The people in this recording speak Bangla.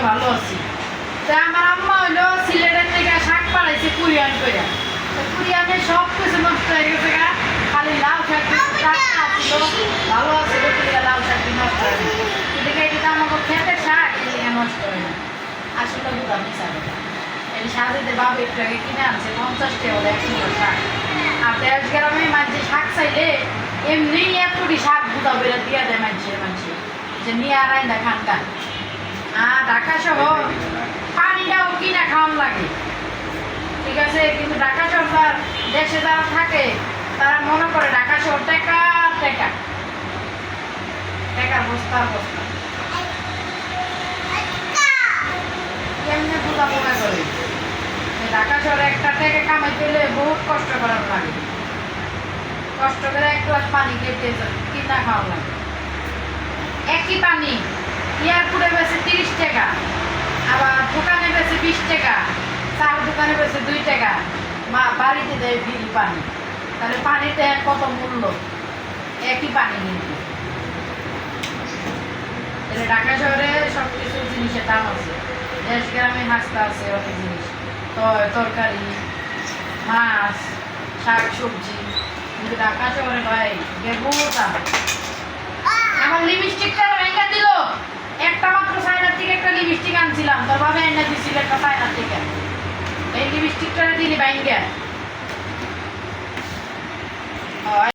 আলহামদুলিল্লাহ ভালো আছি। তা আমার আম্মা হইল সিলেটের থেকে শাক পাড়াইছে কুরিয়ান করে কুরিয়ানে সব কিছু নষ্ট হয়ে গেছে গা। খালি লাউ শাক ভালো আছে লাউ শাক নষ্ট হয়ে এদিকে এটা আমাকে খেতে শাক এদিকে নষ্ট হয়ে গেছে। আসলে মিশা কথা এই সাজেতে বাবু একটু আগে কিনে আনছে পঞ্চাশ টাকা একশো শাক। আর দেশ গ্রামে মাঝে শাক চাইলে এমনি এতটি শাক বুতা বেড়ে দিয়ে দেয় মানুষের মানুষের যে নিয়ে আর আইনা খানকা আর ঢাকা শহর। কিনা খাওয়ান লাগে? ঠিক আছে, কিন্তু ঢাকা শহর দেশে যারা থাকে, তারা মনে করে ঢাকা বস্তার বস্তা কেমনে বোকা করে? ঢাকা একটা টাকা কামাইতে হলে বহুত কষ্ট করার লাগে। কষ্ট করে এক গ্লাস পানি কেটে কিনা খাওয়া লাগে? একই পানি। এয়ারপোর্টে বেছে তিরিশ টাকা। আবার দোকানে বেছে বিশ টাকা, চার দোকানে বেছে দুই টাকা। মা, বাড়িতে দেয় বিল পানি। তাহলে পানিতে কত মূল্য? একই পানি কিন্তু। তাহলে ঢাকা শহরে সব কিছু জিনিসের দাম আছে। দেশ গ্রামে হাসতা আছে অনেক জিনিস। তরকারি, মাছ শাক সবজি কিন্তু ঢাকা শহরে ভাই, বেগুন দাম। দিলাম তোর বাবা এনে দিছিল একটা পায়নার থেকে। এই লিপস্টিকটা দিলি বাইন গিয়া